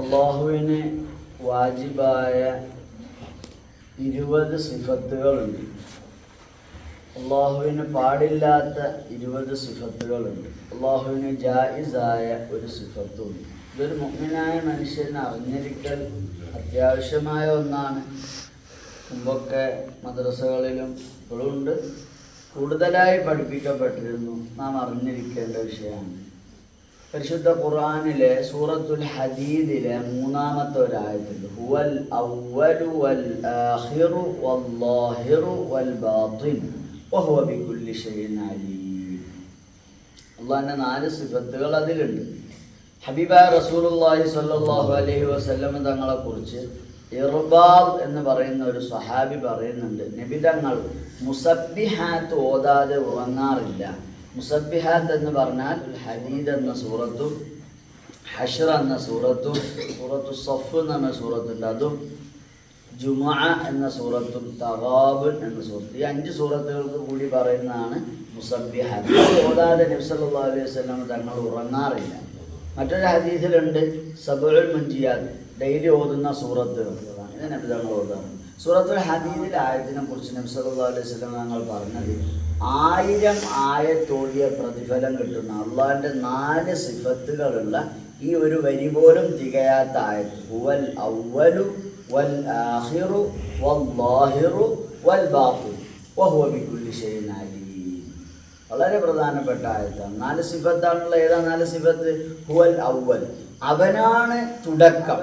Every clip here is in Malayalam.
അള്ളാഹുവിന് വാജിബായ ഇരുപത് സിഫത്തുകളുണ്ട്. അള്ളാഹുവിന് പാടില്ലാത്ത ഇരുപത് സിഫത്തുകളുണ്ട്. അള്ളാഹുവിന് ജായിസായ ഒരു സിഫത്തുണ്ട്. ഇതൊരു മുഗ്നായ മനുഷ്യന് അറിഞ്ഞിരിക്കൽ അത്യാവശ്യമായ ഒന്നാണ്. മുമ്പൊക്കെ മദ്രസകളിലും ഇപ്പോഴുണ്ട് കൂടുതലായി പഠിപ്പിക്കപ്പെട്ടിരുന്നു. നാം അറിഞ്ഞിരിക്കേണ്ട വിഷയമാണ്. പരിശുദ്ധ ഖുർആനിലെ സൂറത്തുൽ ഹദീദിലെ മൂന്നാമത്തെ ഒരായത്തുണ്ട്. ഹുവൽ വൽ വല്ലാഹിറു വൽ വഹുവ ബികുല്ലി അള്ളാഹിന്റെ നാല് സിഫത്തുകൾ അതിലുണ്ട്. ഹബീബ റസൂലുള്ളാഹി സ്വല്ലല്ലാഹു അലൈഹി വസല്ലം തങ്ങളെ കുറിച്ച് ഇർബാൽ എന്ന് പറയുന്ന ഒരു സഹാബി പറയുന്നുണ്ട്. നബി നബിതങ്ങൾ മുസബ്ബിഹാത്ത് ഓതാതെ ഉറങ്ങാറില്ല. മുസബ്ബിഹാത്ത് എന്ന് പറഞ്ഞാൽ ഹദീദ് എന്ന സൂറത്തും ഹഷർ എന്ന സൂറത്തും സൂറത്തു സഫ് എന്ന് പറഞ്ഞ സൂറത്തുണ്ട്. അതും ജുമാ എന്ന സൂറത്തും തവാബുൻ എന്ന സൂറത്തും. ഈ അഞ്ച് സൂറത്തുകൾക്ക് കൂടി പറയുന്നതാണ് മുസബിഹാത്ത് ഓതാതെ നബി അലൈഹി വസല്ലം തങ്ങൾ ഉറങ്ങാറില്ല. മറ്റൊരു ഹദീസിലുണ്ട് സബുൽ മുൻജിയാദ് ഡെയിലി ഓതുന്ന സൂറത്തുകൾ ഇത് നബി തങ്ങൾ ഓതാറുണ്ട് സൂറത്തുൽ ഹദീദിലെ ആയതിനെ കുറിച്ച് നബ്സല്ലാ അലൈഹി വസല്ലം തങ്ങൾ പറഞ്ഞത് ആയിരം ആയത്തോടിയ പ്രതിഫലം കിട്ടുന്ന അള്ളാഹിന്റെ നാല് സിഫത്തുകളുള്ള ഈ ഒരു വരി പോലും തികയാത്ത ആയത് ഹുവൽ ഔവലു വൽ ആഹിറു വൽ ബാഹിറു വഹുവ ബികുല്ലി ഷൈഇൻ അലീം. വളരെ പ്രധാനപ്പെട്ട ആയത്താണ്. നാല് സിഫത്താണുള്ള ഏതാ നാല് സിഫത്ത്? ഹുവൽ ഔവൽ അവനാണ് തുടക്കം.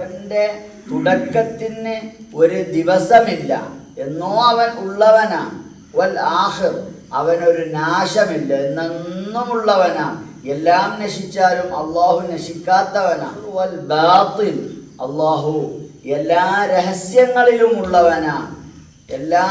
തുടക്കത്തിന് ഒരു ദിവസമില്ല. എന്നോ അവൻ ഉള്ളവനാണ്. വൽ ആഹിർ അവനൊരു നാശമില്ല. എന്നെന്നുമുള്ളവനാ. എല്ലാം നശിച്ചാലും അള്ളാഹു നശിക്കാത്തവനാണ് വൽ അള്ളാഹു എല്ലാ രഹസ്യങ്ങളിലും ഉള്ളവനാണ് എല്ലാ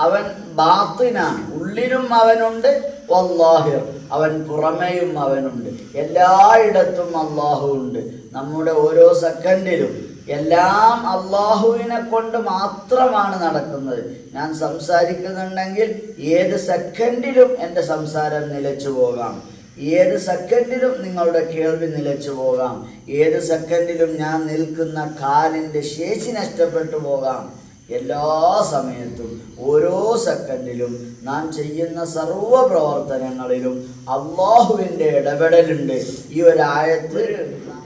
അവൻ ബാത്തിനാണ് ഉള്ളിലും അവനുണ്ട് വല്ലാഹിർ. അവൻ പുറമേയും അവനുണ്ട്. എല്ലായിടത്തും അള്ളാഹു ഉണ്ട്. നമ്മുടെ ഓരോ സെക്കൻഡിലും എല്ലാം അള്ളാഹുവിനെ കൊണ്ട് മാത്രമാണ് നടക്കുന്നത്. ഞാൻ സംസാരിക്കുന്നുണ്ടെങ്കിൽ ഏത് സെക്കൻഡിലും എന്റെ സംസാരം നിലച്ചു പോകാം. ഏത് സെക്കൻഡിലും നിങ്ങളുടെ കേൾവി നിലച്ചു പോകാം. ഏത് സെക്കൻഡിലും ഞാൻ നിൽക്കുന്ന കാലിന്റെ ശേഷി നഷ്ടപ്പെട്ടു പോകാം. എല്ലാ സമയത്തും ഓരോ സെക്കൻഡിലും നാം ചെയ്യുന്ന സർവ പ്രവർത്തനങ്ങളിലും അള്ളാഹുവിന്റെ ഇടപെടലുണ്ട്. ഈ ഒരായത്ത്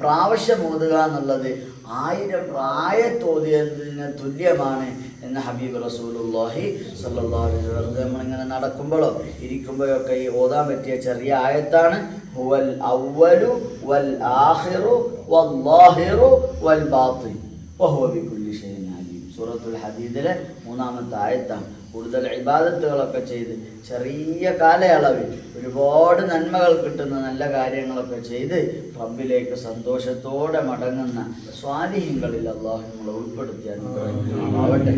പ്രാവശ്യം ഓതുക എന്നുള്ളത് ആയിരം പ്രായത്തോതിയതിന് തുല്യമാണ് എന്ന് ഹബീബ് റസൂലുള്ളാഹി സല്ലാഹു നമ്മളിങ്ങനെ നടക്കുമ്പോഴോ ഇരിക്കുമ്പോഴൊക്കെ ഈ ഓതാൻ പറ്റിയ ചെറിയ ആയത്താണ് ഹുവൽ അവ്വലു വൽ ആഹിറു വൽ ഷൈഇൻ അലീം സൂറത്തുൽ ഹദീദിലെ മൂന്നാമത്തെ ആയത്താണ്. കൂടുതൽ ഇബാദത്തുകളൊക്കെ ചെയ്ത് ചെറിയ കാലയളവിൽ ഒരുപാട് നന്മകൾ കിട്ടുന്ന നല്ല കാര്യങ്ങളൊക്കെ ചെയ്ത് റബ്ബിലേക്ക് സന്തോഷത്തോടെ മടങ്ങുന്ന സ്വാധീനങ്ങളിൽ അള്ളാഹു നമ്മളെ ഉൾപ്പെടുത്തിയാണ് ആവട്ടെ